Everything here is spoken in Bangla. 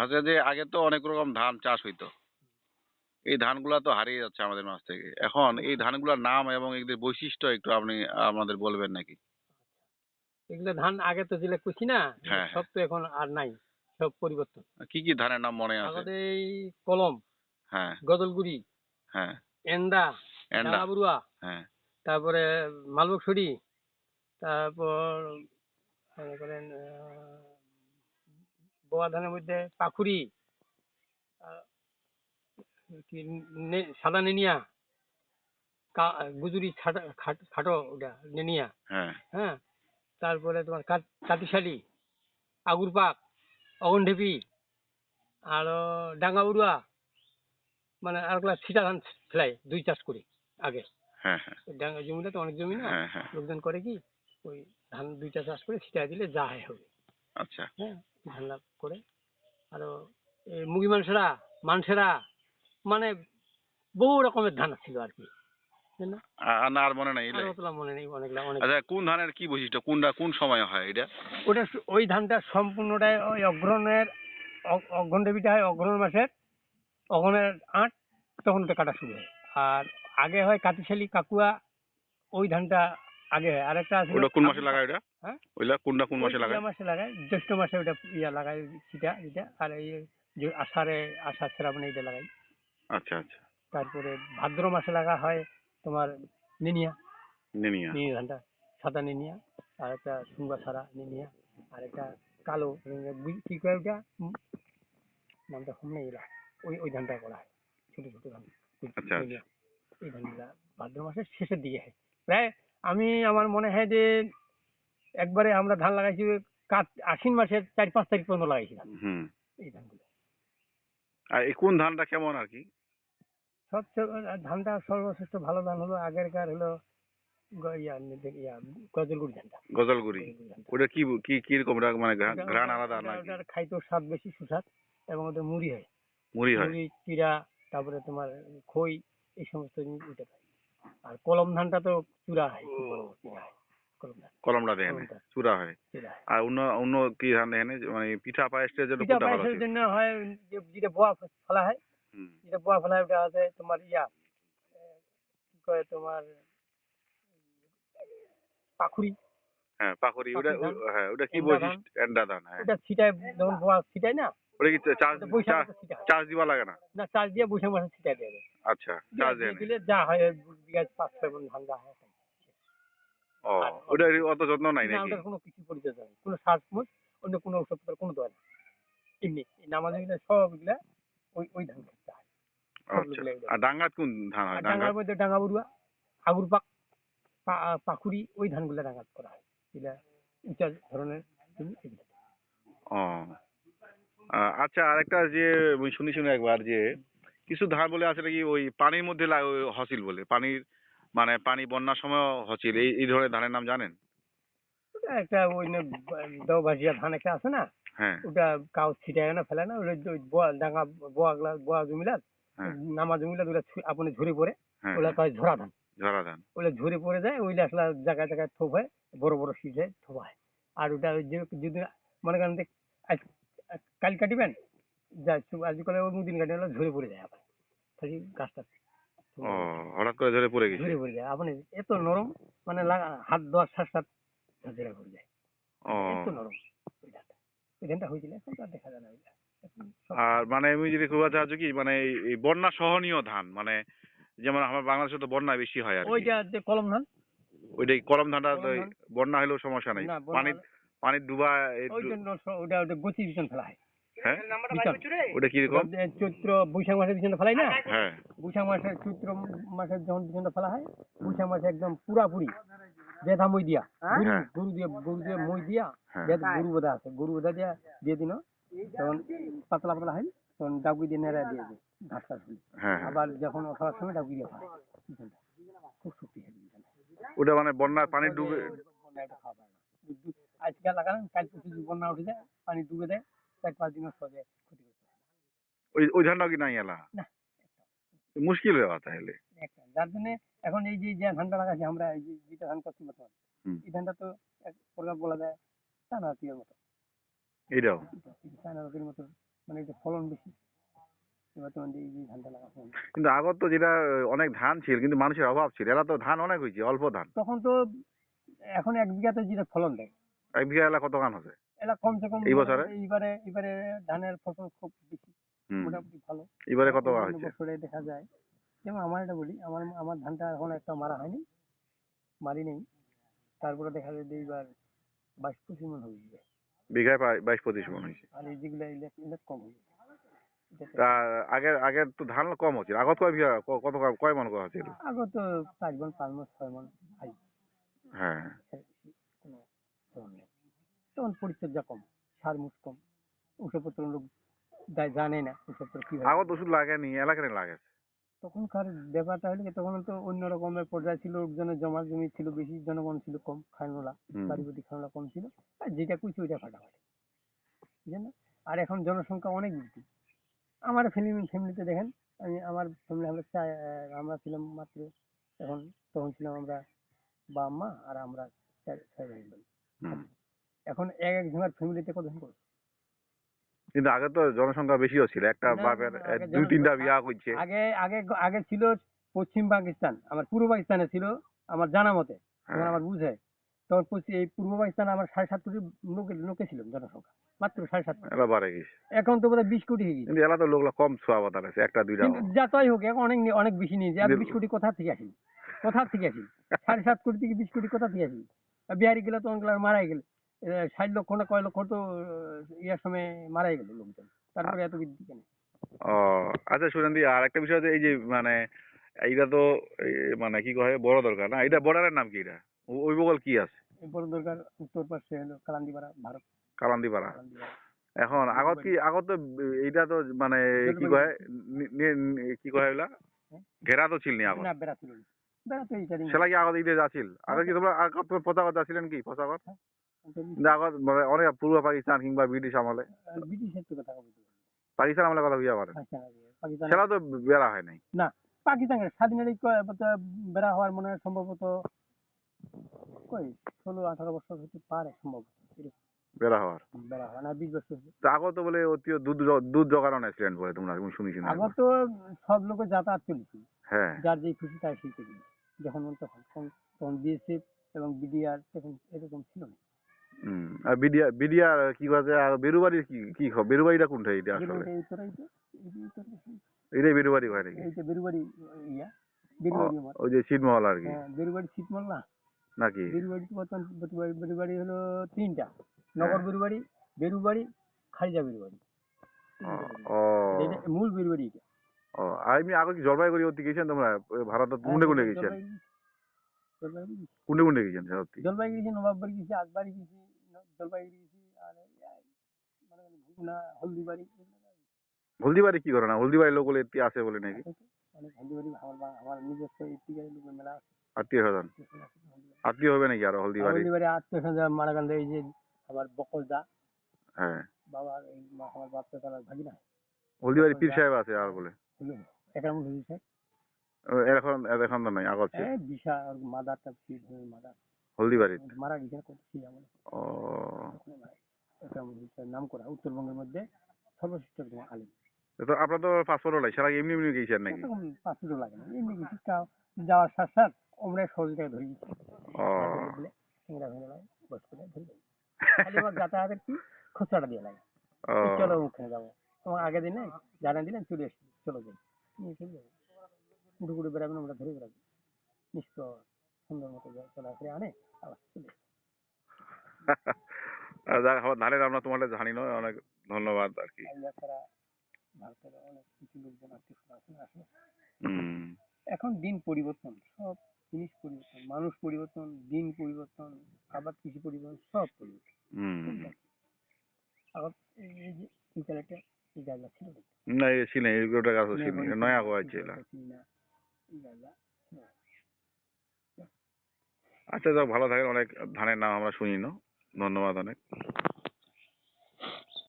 হচ্ছে যে আগে তো অনেক রকম ধান চাষ হইতো। এই ধানগুলা তো হারিয়ে যাচ্ছে আমাদের মাছ থেকে। এখন এই ধানগুলোর নাম এবং এদের বৈশিষ্ট্য একটু আপনি আমাদের বলবেন নাকি? এগুলো ধান আগে তো যেগুলো কুচি না হ্যাঁ, সব তো এখন আর নাই সব পরিবর্তন। কি কি ধানের নাম মনে আছে? আমাদের এই কলম হ্যাঁ। গদলগুড়ি হ্যাঁ। এন্ডা এন্ডা ডাঙাবুড়ুয়া হ্যাঁ। তারপরে মালবকছড়ি তারপর করেন বোয়া ধানের মধ্যে পাখুরি সাদা নেনিয়া গুজুরি খাটো ওটা নেনিয়া হ্যাঁ। হ্যাঁ? তারপরে তোমার কাট- কাটিশালি আগুর পাক অগনঢেপি আর ডাঙ্গা উড়ুয়া মানে আরগুলা ছিটা ধান ফেলাই দুই চাষ করি আগে। হ্যাঁ হ্যাঁ। ডাঙ্গা জমিটা তো অনেক জমি না? লোকজন করে কি ওই ধান দুইটা চাষ করে ছিটা দিলে যা হয় হবে। আচ্ছা। হ্যাঁ। লাভ করে। আরও এই মুগি মানুষেরা মানুষেরা মানে বহু রকমের ধান ছিল আর কি। না? আর মনে নাই মনে নেই অনেকলা অনেক। আচ্ছা কোন ধানের কি বৈশিষ্ট্য? কোনটা কোন সময় হয় এটা? ওটা ওই ধানটা সম্পূর্ণটাই ওই অগ্রহণের অগ্রহণ দেবীটা হয় অগ্রহণ মাসের অগ্রহণের আট তখন ওটা কাটা শুরু হয়। আর আগে হয় কাতিশালি কাকুয়া ওই ধানটা আগে হয়। আরেকটা আছে কোন মাসে লাগায় ওটা? হ্যাঁ? কোনটা কোন মাসে লাগায়? মাসে লাগায় জ্যৈষ্ঠ মাসে ওটা ইয়া লাগায় সেটা এটা আর এই যে আষাঢ়ে আষাঢ় শ্রাবণে এটা লাগাই আচ্ছা আচ্ছা। তারপরে ভাদ্র মাসে লাগা হয় তোমার নিনিয়া। নেনিয়া। নিনিয়া ধানটা সাদা নিনিয়া আর একটা সুঙ্গা সারা নিনিয়া আর একটা কালো কি কয় ওটা নামটা কম নেই এরা ওই ওই ধানটা করা হয়। ছোট ছোট ধান। ওই আচ্ছা, এই ধানগুলা ভাদ্র মাসের শেষের দিকে হয়। প্রায় আমি আমার মনে হয় যে একবারে আমরা ধান লাগাইছি আশ্বিন মাসের চার পাঁচ তারিখ পর্যন্ত লাগাইছিলাম। এই ধানগুলো। আর এই কোন ধানটা কেমন আর কি? সবচেয়ে ধানটা সর্বশ্রেষ্ঠ ভালো ধান হলো আগেরকার হলো গ- গজলগুড়ি ধানটা। গজলগুড়ি। গজলগুড়ি ওটা কি কি কি রকম মানে ঘ্রাণ আলাদা ওটা- ওটার খাইতেও স্বাদ বেশি সুস্বাদ এবং ওদের মুড়ি হয়। মুড়ি হয়। মুড়ি চিরা তারপরে তোমার খই এই সমস্ত জিনিস আর কলম ধানটা তো চূড়া হয়। হয় কলমটা দেখেন। চূড়া হয়। আর অন্য অন্য কি ধান দেখেন মানে পিঠা পায়েসের জন্য পিঠা পায়েসের জন্য হয় যেটা বোয়া ফেলা হয় যেটা বোয়া ফেলা হয় ওটা আছে তোমার ইয়া কি কয় তোমার পাখুরি। হ্যাঁ পাখরি ওটা হ্যাঁ ওটা কি। বৈশিষ্ট্য? এন্ডা ধান হ্যাঁ। ওটা ছিটায় যখন বোয়া ছিটায় না ওটা কি চার্জ চার্জ দিবা লাগে না? না চার্জ দিয়ে বৈশাখ মাসে ছিটায় যায় আচ্ছা চার্জ দেয় দিলে যা হয় বিঘা পাঁচ ছয় মণ ধান যা হয়। ও ওটা অত যত্ন নাই না, নাকি? ওটার কোনো কিছু পরিচর্যা নেই কোনো সার মুজ অন্য কোনো ওষুধ কোনো এমনি নামাজ ওই ওই ধান খেতে হয়। আচ্ছা আর ডাঙ্গাত কোন ধান হয়? ডাঙ্গার মধ্যে ডাঙ্গা বড়ুয়া আগুর পাক পাকুড়ি ওই ধানগুলা ডাঙ্গাত করা হয়। উঁচা ধরনের ও আচ্ছা আরেকটা যে শুনি শুনি একবার যে কিছু ধান বলে আছে নাকি ওই পানির মধ্যে হসিল বলে? পানির মানে পানি বন্যার সময় হসিল এই এই ধরনের ধানের নাম জানেন? একটা ওই ধান একটা আছে না? হ্যাঁ। ওটা কাউ ছিটায় না ফেলে না ওই ওই ডাঙ্গা বোয়া বোয়া জমিলা হ্যাঁ। নামা ওগুলা আপনি ঝরে পড়ে হ্যাঁ। ওগুলা কয় ঝরা ধান। ঝরা ধান। ওগুলা ঝরে পড়ে যায় ওইগুলা আসলে জায়গায় জায়গায় থোপ হয় বড় বড় শীষ হয় থোপ হয়। আর ওটা ওই যদি মনে করেন কাল কাটিবেন যা আজকাল অন্য দিন কাটিবেন ঝরে পড়ে যায় আবার। খালি গাছটা। ও হঠাৎ করে ঝরে পড়ে গেছে? ঝরে পড়ে যায়। আপনি এত নরম মানে হাত দেওয়ার সাথে সাথে ঝরে পড়ে যায়। এত নরম ওই ধানটা ওই ধানটা হয়েছিল এখন তো আর দেখা যায় না ওইটা এখন সব- আর মানে আমি যদি খুব চাচ্ছি কি মানে এই- বন্যা সহনীয় ধান মানে যেমন আমার বাংলাদেশে তো বন্যা বেশি হয় আর। ওইটা যে কলম ধান? ওইটাই কলম ধানটা। বন্যা হলেও সমস্যা নাই। পানি পানি ডুবা ওই জন্য ওটা ওটা গতি বিচন ফেলা হয়। হ্যাঁ? ওটা কি রকম ওটা যে চৈত্র বৈশাখ মাসে বিচনটা ফেলাই না? হ্যাঁ। বৈশাখ মাসে চৈত্র মাসে যখন বিচনটা ফেলা হয় বৈশাখ মাসে একদম পুরাপুরি বেধা মই দিয়া। গরু হ্যাঁ। দিয়ে গরু দিয়ে মই দিয়া হ্যাঁ। গরু বোধা আছে। গরু বোধা দিয়া দিয়ে দিন তখন পাতলা পাতলা হয় তখন ডাকুই দিয়ে নেড়া দিয়ে দিই ঘাস টাস। হ্যাঁ হ্যাঁ। আবার যখন ওঠার সময় ডাকুই দিয়ে খায় খুব শক্তিশালী ওটা মানে বন্যার পানি ডুবে বন্যায় এটা খাওয়া পারে না। দু- দু- আজকে লাগালেন কাল পরশু বন্যা উঠে যায় পানি ডুবে দেয় চার পাঁচ সহজে ক্ষতি করতে ওই ওই ধানটা কি নাই এলা না। মুশকিল তাহলে। যার জন্য এখন এই যে ধানটা লাগাচ্ছি আমরা এই যে যেটা ধান করছি হুম। এই ধানটা তো এক প্রকার বলা যায় মতো। এইটাও? মতো মানে এটা ফলন বেশি। কিন্তু আগত তো যেটা অনেক ধান ছিল কিন্তু মানুষের অভাব ছিল। এরা তো ধান অনেক হয়েছে অল্প ধান। তখন তো এখন এক বিঘাতে যেটা ফলন দেয়। এক বিঘা এলা কত ধান আছে এটা কমসে কম এই বছরে? এইবারে এবারে ধানের ফসল খুব বেশি মোটামুটি ভালো। এবারে কত হয়েছে? বছরে দেখা যায়। যেমন আমার এটা বলি আমার আমার ধানটা এখন একটা মারা হয়নি মারি নেই। তারপরে দেখা যায় যে এইবার বাইশ পঁচিশ মন হয়ে যাবে বিঘায় বাইশ পঁচিশ মন হয়েছে। আর এই যেগুলো ইলেক কম হয়ে যাবে তা আগের আগের তো ধান কম হচ্ছিল আগত কয় বিঘা কত কয় মন করা ছিল আগে তো চার মন পাঁচ মন ছয় মন হ্যাঁ। তখন পরিচর্যা কম সার মুখ কম। ওষুধপত্র লোক জানে না ওষুধপত্র কি আগত ওষুধ লাগেনি এলাকায় লাগে তখনকার ব্যাপারটা হলো কি তখন তো অন্য রকমের পর্যায়ে ছিল লোকজনের জমা জমি ছিল বেশি জনগণ ছিল কম খানোলা। বাড়ি বাড়ি খানোলা কম ছিল। আর যেটা কুচি ওইটা ফাটাফাটি। বুঝলেন আর এখন জনসংখ্যা অনেক বেশি আমার ফ্যামিলি ফ্যামিলিতে দেখেন আমি আমার ফ্যামিলি আমরা আমরা ছিলাম মাত্র এখন তখন ছিলাম আমরা বাবা মা আর আমরা ছয় ভাই বোন। এখন এক এক জনের ফ্যামিলিতে কতজন করে? কিন্তু আগে তো জনসংখ্যা বেশিও ছিল। একটা বাপের দুই তিনটা বিয়া করছে আগে আগে আগে ছিল পশ্চিম পাকিস্তান আমার পূর্ব পাকিস্তানে ছিল আমার জানা মতে হ্যাঁ। আমার বুঝে। তখন পশ্চিম এই পূর্ব পাকিস্তানে আমার সাড়ে সাত কোটি লোকে লোকে ছিল জনসংখ্যা মাত্র সাড়ে সাত কোটি। বাড়ে গেছে। এখন তো বোধহয় বিশ কোটি হয়ে গেছে। এলা তো লোকলা কম ছোয়া বাতার আছে একটা দুইটা যা তাই হোক এখন অনেক অনেক বেশি আর কিন্তু- বিশ কোটি কোথা থেকে আসি কোথা থেকে আসি সাড়ে সাত কোটি থেকে বিশ কোটি কোথা থেকে আসি বিহারি গেলে তো অনেকগুলো মারাই গেল। ষাট লক্ষ না কয় লক্ষ তো ইয়ার সময় মারাই গেল লোকজন। তারপরে এত বৃদ্ধি কেন? ও আচ্ছা শুনেন দি আর একটা বিষয় এই যে মানে এইটা তো মানে কি কয় বড় দরকার না? এটা বর্ডারের নাম কি এটা? ওই বগল কি আছে? বড় দরকার উত্তর পাশে হলো কালান্দিপাড়া ভারত। কালান্দিপাড়া। এখন আগত কি আগত তো এইটা তো মানে কি কয় কি কয় এগুলা? ঘেরা তো ছিল নি আগত না। বেড়া ছিল সেলা কি আগত ইতে যাচ্ছিল আগে কি তোমরা আগত পতাকা যাচ্ছিলেন কি পতাকা আগত মানে অনেক পূর্ব পাকিস্তান কিংবা ব্রিটিশ আমলে। ব্রিটিশের তো কথা পাকিস্তান আমলে কথা বুঝা পারেন। পাকিস্তান সেলা তো বেড়া হয় নাই। না পাকিস্তানের স্বাধীনের এই ক- বোধহয় বেড়া হওয়ার মনে হয় সম্ভবত কই ষোলো আঠারো বছর হতে পারে সম্ভবত। বেড়া হওয়ার। বেড়া হয় না বিশ বছর আগত বলে অতি দুধ দুধ জোগাড় করে তোমরা আমি শুনেছি না তো সব লোকের যাতায়াত চলেছে। হ্যাঁ। যার যেই খুশি তাই সেই যখন তখন তখন- তখন বিএসএফ এবং বিডিআর তখন এরকম ছিল না। হুম আর বিডিয়া বিডিয়া কি কথা আর বেরুবাড়ির কি কি খ- বেরুবাড়িটা কোনটা এটা আসলে? এটাই বেরুবাড়ি হয় নাকি? এই যে বেরুবাড়ি ইয়া বেরুবাড়ি ওই যে ছিটমহল আর কি। হ্যাঁ বেরুবাড়ি ছিটমল না। নাকি? বেরুবাড়ি বর্তমান বেরুবাড়ি হলো তিনটা। নগর বেরুবাড়ি বেরুবাড়ি খারিজা বেরুবাড়ি। ও, মূল বেরুবাড়ি এটা। ও এমনি আগে কি জলপাইগুড়ি অতি গেছেন তোমরা? ভারত কোনটা কোনটা গেছেন। কোনটা কোনটা গেছেন সত্যি? জলপাইগুড়ি গেছি নবাববাড়ি গেছি আকবাড়ি গেছি। জলপাইগুড়ি গেছি আর এই এই মানে ভুগুনা হলদিবাড়ি এগুলো হলদিবাড়ি কি করে না? হলদিবাড়ি লোক বলে এটি আছে বলে নাকি? আছে অনেক হলদিবাড়ি আমার বা- আমার নিজস্ব ইতিকারি লোকের মেলা আছে। আত্মীয় স্বজন? আত্মীয় হবে নাকি আরও হলদিবাড়ি? হলদিবাড়ি আত্মীয় স্বজন মারাকান্দা এই যে আমার বকল দা হ্যাঁ। বাবা এই মা- আমার বাপ তার ভাগিনা হলদিবাড়ি পীর সাহেব আছে আর বলে? একামুল হয়েছে ও, এখন এখন তো নাই আগত ছিল এই বিশা আর মাদারটা ছিল মাদার। হলদিবাড়ি মারা গেছে কত ছিল আমার ও ওখানে মারা গেছে। হয়েছে নাম করা উত্তরবঙ্গের মধ্যে সর্বশ্রেষ্ঠ আলিম। তো আপনার তো সেটা কি এমনি এমনি গেছেন নাকি? লাগে না এমনি কা- যাওয়ার সাথ সাথ আমরা সহযোগিতা ধরে গেছি ও। বলে ভেঙে লাগে বস করে ধরে গেছি। খালি আমার যাতায়াতের কি? খুচরাটা দিয়ে লাগে। চলো ওখানে যাব। তোমার আগের দিনে জানা দিলেন চলে এসছি চলো যাই। নিয়ে চলে যাব বেড়াবেন আমরা ধরে বেড়াবো। নিশ্চ সুন্দর মতো চলাফেরা আনে আবার চলে যাক, আমরা জানি না অনেক ধন্যবাদ আর কি। ভারতের অনেক কিছু লোকজন আত্মীয় আছে এখন দিন পরিবর্তন সব জিনিস পরিবর্তন মানুষ পরিবর্তন দিন পরিবর্তন আবার কৃষি পরিবর্তন সব পরিবর্তন। আবার এই যে এই ছিল না। ছিল ছিল নয়া ছিল না, এই জায়গা ছিল না। আচ্ছা যাক ভালো থাকেন। অনেক ধানের নাম আমরা শুনি না ধন্যবাদ অনেক।